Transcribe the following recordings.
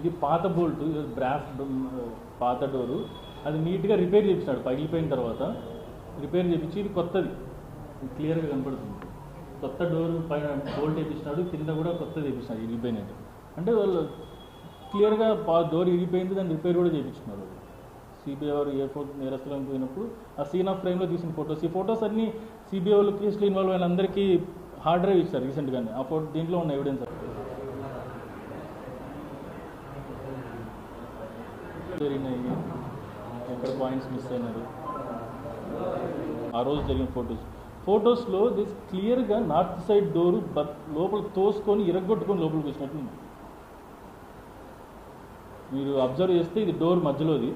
ఇది పాత bolt brass పాత డోరు అది నీట్గా రిపేర్ చేయించాడు పగిలిపోయిన తర్వాత రిపేర్ చేపించి ఇది కొత్తది. క్లియర్గా కనపడుతుంది. కొత్త డోర్ పైన బోల్ట్ వేపిస్తున్నాడు కింద కూడా కొత్తది వేపిస్తున్నాడు ఇరిగిపోయినట్టు. అంటే వాళ్ళు క్లియర్గా డోర్ ఇరిగిపోయింది దాన్ని రిపేర్ కూడా చేయించుకున్నారు సిబిఐ వారు ఏ నేరస్తులను పోయినప్పుడు ఆ సీన్ ఆఫ్ ఫ్రేమ్లో తీసిన ఫొటోస్. ఈ ఫొటోస్ అన్ని సిబిఐ వాళ్ళు కేసులో ఇన్వాల్వ్ అయిన అందరికీ హార్డ్ డ్రైవ్ ఇచ్చారు రీసెంట్గానే. ఆ ఫోటో దీంట్లో ఉన్న ఎవిడెన్స్ జరిగినాయి. ఎక్కడ పాయింట్స్ మిస్ అయినారు? ఆ రోజు జరిగిన ఫొటోస్ ఫొటోస్లో దిస్ క్లియర్గా నార్త్ సైడ్ డోరు లోపల తోసుకొని ఇరగొట్టుకొని లోపలికి వచ్చినట్టుంది. మీరు అబ్జర్వ్ చేస్తే ఇది డోర్ మధ్యలోది.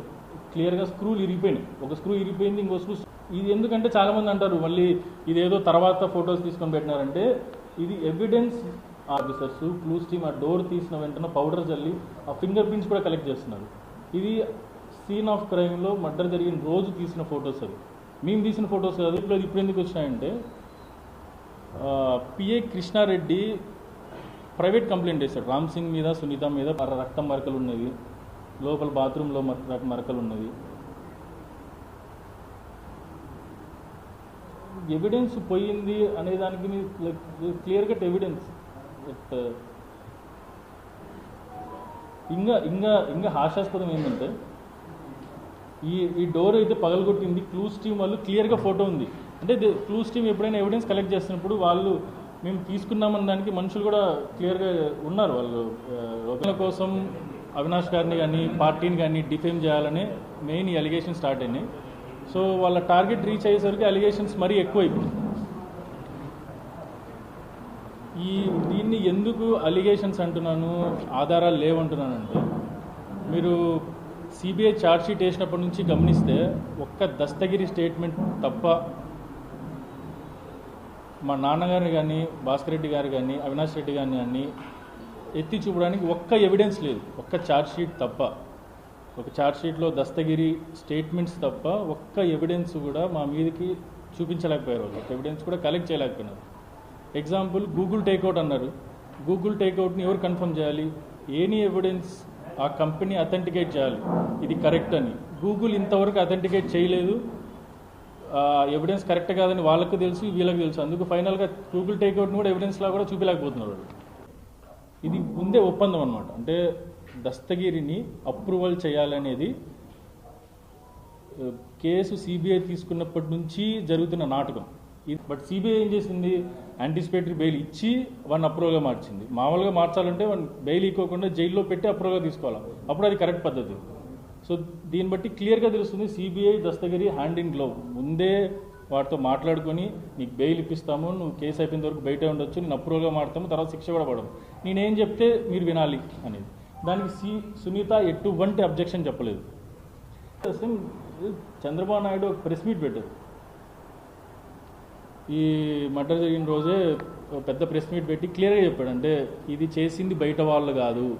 క్లియర్గా స్క్రూలు ఇరిగిపోయినాయి. ఒక స్క్రూ ఇరిగిపోయింది ఇంకో స్క్రూ ఇది ఎందుకంటే చాలామంది అంటారు మళ్ళీ ఇదేదో తర్వాత ఫొటోస్ తీసుకొని పెట్టినారంటే ఇది ఎవిడెన్స్ ఆఫీసర్స్ క్లూస్ టీమ్ ఆ డోర్ తీసిన వెంటనే పౌడర్ చల్లి ఆ ఫింగర్ ప్రింట్స్ కూడా కలెక్ట్ చేస్తున్నారు. ఇది సీన్ ఆఫ్ క్రైమ్లో మర్డర్ జరిగిన రోజు తీసిన ఫొటోస్ అది మేము తీసిన ఫొటోస్ కాదు ఇప్పుడు ఇప్పుడు ఎందుకు వచ్చినాయంటే పిఏ కృష్ణారెడ్డి ప్రైవేట్ కంప్లైంట్ చేశాడు. రామ్ సింగ్ మీద సునీత మీద రక్తం మరకలు ఉన్నది లోపల బాత్రూంలో మరకలు ఉన్నది ఎవిడెన్స్ పోయింది అనే దానికి క్లియర్ కట్ ఎవిడెన్స్ ఇంకా ఇంకా ఇంకా హాస్యాస్పదం ఏంటంటే ఈ ఈ డోర్ అయితే పగలగొట్టింది క్లూస్ టీమ్ వాళ్ళు క్లియర్గా ఫోటో ఉంది. అంటే క్లూస్ టీమ్ ఎప్పుడైనా ఎవిడెన్స్ కలెక్ట్ చేస్తున్నప్పుడు వాళ్ళు మేము తీసుకున్నామన్న దానికి మనుషులు కూడా క్లియర్గా ఉన్నారు. వాళ్ళు ఒకరి కోసం అవినాష్ గారిని కానీ పార్టీని కానీ డిఫేమ్ చేయాలని మెయిన్ ఈ అలిగేషన్ స్టార్ట్ అయినాయి. సో వాళ్ళ టార్గెట్ రీచ్ అయ్యేసరికి అలిగేషన్స్ మరీ ఎక్కువైపోయింది ఈ దీన్ని ఎందుకు అలిగేషన్స్ అంటున్నాను ఆధారాలు లేవంటున్నానంటే మీరు సిబిఐ ఛార్జ్షీట్ వేసినప్పటి నుంచి గమనిస్తే ఒక్క దస్తగిరి స్టేట్మెంట్ తప్ప మా నాన్నగారిని కానీ భాస్కర్ రెడ్డి గారు కానీ అవినాష్ రెడ్డి గారిని కానీ ఎత్తి చూపడానికి ఒక్క ఎవిడెన్స్ లేదు. ఒక్క ఛార్జ్షీట్ తప్ప. ఒక ఛార్జ్షీట్లో దస్తగిరి స్టేట్మెంట్స్ తప్ప ఒక్క ఎవిడెన్స్ కూడా మా మీదకి చూపించలేకపోయారు ఒక ఎవిడెన్స్ కూడా కలెక్ట్ చేయలేకపోయినారు. ఎగ్జాంపుల్ గూగుల్ టేక్అవుట్ అన్నారు. గూగుల్ టేక్అవుట్ని ఎవరు కన్ఫర్మ్ చేయాలి? ఎనీ ఎవిడెన్స్ ఆ కంపెనీ అథెంటికేట్ చేయాలి? ఇది కరెక్ట్ అని. గూగుల్ ఇంతవరకు అథెంటికేట్ చేయలేదు. ఎవిడెన్స్ కరెక్ట్ కాదని వాళ్ళకు తెలుసు వీళ్ళకి తెలుసు. అందుకు ఫైనల్గా గూగుల్ టేక్అవుట్ని కూడా ఎవిడెన్స్లా కూడా చూపించలేకపోతున్నారు ఇది ముందే ఒప్పందం అనమాట అంటే దస్తగిరిని అప్రూవల్ చేయాలనేది కేసు సిబిఐ తీసుకున్నప్పటి నుంచి జరుగుతున్న నాటకం. బట్ సిబిఐ ఏం చేసింది? యాంటిసిపేటరీ బెయిల్ ఇచ్చి వన్ అప్రూవల్గా మార్చింది. మామూలుగా మార్చాలంటే వన్ బెయిల్ ఇవ్వకుండా జైల్లో పెట్టి అప్రూవల్గా తీసుకోవాలి? అప్పుడు అది కరెక్ట్ పద్ధతి. సో దీన్ని బట్టి క్లియర్గా తెలుస్తుంది CBI Dastagiri hand in glove ముందే వాటితో మాట్లాడుకొని నీకు బెయిల్ ఇప్పిస్తాము నువ్వు కేసు అయిపోయిన వరకు బయట ఉండొచ్చు నేను అప్రూవల్గా మాడతాము తర్వాత శిక్ష కూడా పడము. నేనేం చెప్తే మీరు వినాలి అనేది. దానికి సి సునీత ఎటువంటి అబ్జెక్షన్ చెప్పలేదు. చంద్రబాబు నాయుడు ఒక ప్రెస్ మీట్ పెట్టారు. ఈ మర్డర్ జరిగిన రోజే పెద్ద ప్రెస్ మీట్ పెట్టి క్లియర్గా చెప్పాడు. అంటే ఇది చేసింది బయట వాళ్ళు కాదు.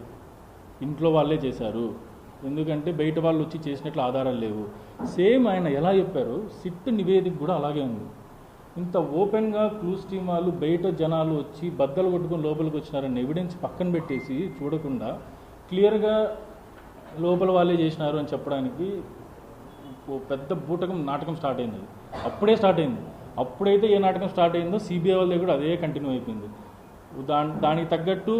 ఇంట్లో వాళ్ళే చేశారు. ఎందుకంటే బయట వాళ్ళు వచ్చి చేసినట్లు ఆధారాలు లేవు. సేమ్ ఆయన ఎలా చెప్పారు? సిట్ నివేదిక కూడా అలాగే ఉంది. ఇంత ఓపెన్గా క్లూస్ టీమ్ వాళ్ళు బయట జనాలు వచ్చి బద్దలు కొట్టుకొని లోపలికి వచ్చినారని ఎవిడెన్స్ పక్కన పెట్టేసి చూడకుండా క్లియర్గా లోపల వాళ్ళే చేసినారు అని చెప్పడానికి పెద్ద బూటకం నాటకం స్టార్ట్ అయింది. అప్పుడే స్టార్ట్ అయింది. అప్పుడైతే ఏ నాటకం స్టార్ట్ అయిందో సిబిఐ వాళ్ళ దగ్గర అదే కంటిన్యూ అయిపోయింది. దాని దానికి తగ్గట్టు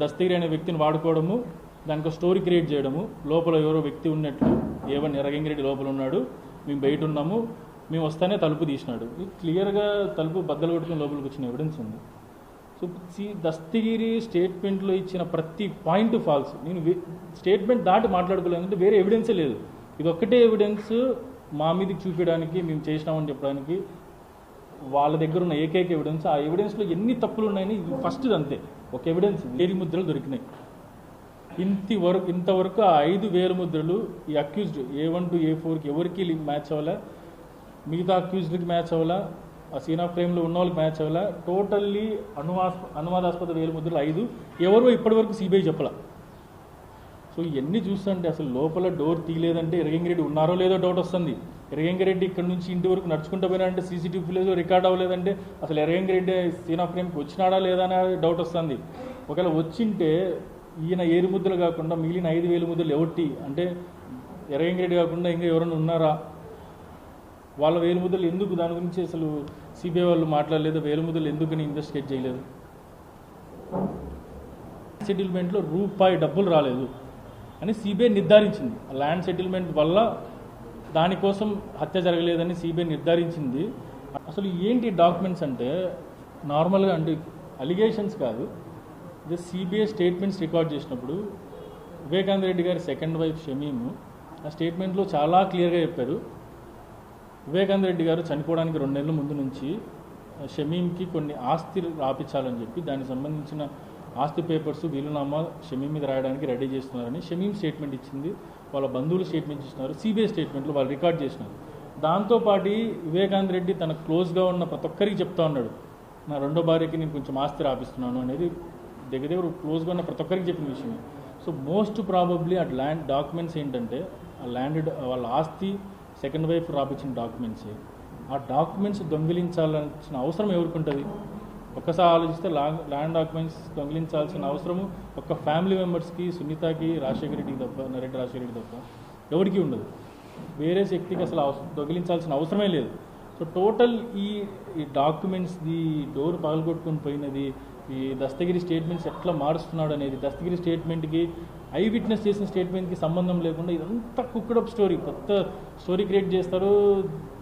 దస్తగిరి అనే వ్యక్తిని వాడుకోవడము దానికి స్టోరీ క్రియేట్ చేయడము లోపల ఎవరో వ్యక్తి ఉన్నట్లు ఏవన్ ఎర్రగంగిరెడ్డి లోపల ఉన్నాడు మేము బయట ఉన్నాము మేము వస్తానే తలుపు తీసినాడు. ఇది క్లియర్గా తలుపు బద్దలు కొట్టుకుని లోపలికి వచ్చిన ఎవిడెన్స్ ఉంది. సో సి దస్తగిరి స్టేట్మెంట్లో ఇచ్చిన ప్రతి పాయింట్ ఫాల్స్ నేను స్టేట్మెంట్ దాటి మాట్లాడుకోలేదంటే వేరే ఎవిడెన్సే లేదు. ఇది ఒక్కటే ఎవిడెన్స్ మా మీదకి చూపించడానికి మేము చేసినామని చెప్పడానికి వాళ్ళ దగ్గర ఉన్న ఏకైక ఎవిడెన్స్ ఆ ఎవిడెన్స్లో ఎన్ని తప్పులు ఉన్నాయని ఫస్ట్ అంతే. ఒక ఎవిడెన్స్ వేలి ముద్రలు దొరికినాయి. ఇంతవరకు వరకు ఇంతవరకు ఆ ఐదు వేల ముద్రలు ఈ accused A one to A ఫోర్కి ఎవరికి మ్యాచ్ అవ్వాలా? మిగతా అక్యూజ్డ్కి మ్యాచ్ అవ్వాలా? ఆ సీన్ ఆఫ్ క్రైమ్లో ఉన్న వాళ్ళకి మ్యాచ్ అవ్వాలా? టోటల్లీ అనువాస్ అనువాదాస్పద వేలు ముద్రలు ఐదు. ఎవరు ఇప్పటివరకు సిబిఐ చెప్పలా. సో ఇవన్నీ చూస్తుంటే అసలు లోపల డోర్ తీయలేదంటే ఇరగంగిరెడ్డి ఉన్నారో లేదో డౌట్ వస్తుంది. ఇరగంగిరెడ్డి ఇక్కడ నుంచి ఇంటి వరకు నడుచుకుంటూ పోయినాడంటే సీసీటీవీ ఫుటేజ్ రికార్డ్ అవ్వలేదంటే అసలు ఎరగంగిరెడ్డి సీన్ ఆఫ్ క్రైమ్కి వచ్చినాడా లేదా అనే డౌట్ వస్తుంది. ఒకవేళ వచ్చింటే ఈయన ఏరు ముద్దలు కాకుండా మిగిలిన ఐదు వేలు ముద్దలు ఎవట్టి అంటే ఎరగంగిరెడ్డి కాకుండా ఇంకా ఎవరైనా ఉన్నారా? వాళ్ళ వేలు ముద్దలు ఎందుకు? దాని గురించి అసలు సిబిఐ వాళ్ళు మాట్లాడలేదు. వేలు ముద్దలు ఎందుకని ఇన్వెస్టిగేట్ చేయలేదు? సెటిల్మెంట్లో రూపాయి డబ్బులు రాలేదు. అని సిబిఐ నిర్ధారించింది. ఆ ల్యాండ్ సెటిల్మెంట్ వల్ల దానికోసం హత్య జరగలేదని సిబిఐ నిర్ధారించింది. అసలు ఏంటి డాక్యుమెంట్స్ అంటే నార్మల్గా అంటే అలిగేషన్స్ కాదు. జస్ట్ సిబిఐ స్టేట్మెంట్స్ రికార్డ్ చేసినప్పుడు వివేకానంద రెడ్డి గారి సెకండ్ వైఫ్ షమీము ఆ స్టేట్మెంట్లో చాలా క్లియర్గా చెప్పారు. వివేకానంద రెడ్డి గారు చనిపోవడానికి రెండు నెలల ముందు నుంచి షమీంకి కొన్ని ఆస్తి రాపించాలని చెప్పి దానికి సంబంధించిన ఆస్తి పేపర్స్ వీలునామా షమీం మీద రాయడానికి రెడీ చేస్తున్నారని షమీం స్టేట్మెంట్ ఇచ్చింది. వాళ్ళ బంధువులు స్టేట్మెంట్ ఇస్తున్నారు. సిబిఐ స్టేట్మెంట్లు వాళ్ళు రికార్డ్ చేసినారు. దాంతోపాటు వివేకానంద రెడ్డి తన క్లోజ్గా ఉన్న ప్రతి ఒక్కరికి చెప్తా ఉన్నాడు. నా రెండో భార్యకి నేను కొంచెం ఆస్తి రాపిస్తున్నాను అనేది దగ్గర దగ్గర క్లోజ్గా ఉన్న ప్రతి ఒక్కరికి చెప్పిన విషయం సో మోస్ట్ ప్రాబబ్లీ ఆ ల్యాండ్ డాక్యుమెంట్స్ ఏంటంటే ఆ ల్యాండ్ వాళ్ళ ఆస్తి సెకండ్ వైఫ్ రాపించిన డాక్యుమెంట్సే ఆ డాక్యుమెంట్స్ దొంగిలించాల్సిన అవసరం ఎవరికి ఉంటుంది? ఒక్కసారి ఆలోచిస్తే లాంగ్ ల్యాండ్ డాక్యుమెంట్స్ దొంగిలించాల్సిన అవసరము ఒక్క ఫ్యామిలీ మెంబర్స్కి సునీతకి రాజశేఖర రెడ్డికి తప్ప నరెడ్డి రాజశేఖర రెడ్డి తప్ప ఎవరికి ఉండదు. వేరే శక్తికి అసలు దొంగిలించాల్సిన అవసరమే లేదు. సో టోటల్ ఈ ఈ డాక్యుమెంట్స్ది డోర్ పగలగొట్టుకుని పోయినది ఈ దస్తగిరి స్టేట్మెంట్స్ ఎట్లా మారుస్తున్నాడు అనేది దస్తగిరి స్టేట్మెంట్కి ఐ విట్నెస్ చేసిన స్టేట్మెంట్కి సంబంధం లేకుండా ఇదంతా కుక్కడప్ స్టోరీ కొత్త స్టోరీ క్రియేట్ చేస్తారు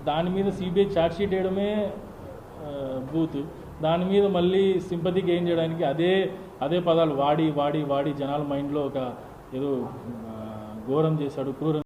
దాని మీద సిబిఐ ఛార్జ్ షీట్ వేయడమే బూత్. దాని మీద మళ్ళీ సింపతి గెయిన్ చేయడానికి అదే అదే పదాలు వాడి వాడి వాడి జనాల మైండ్లో ఒక ఏదో ఘోరం చేశాడు క్రూరం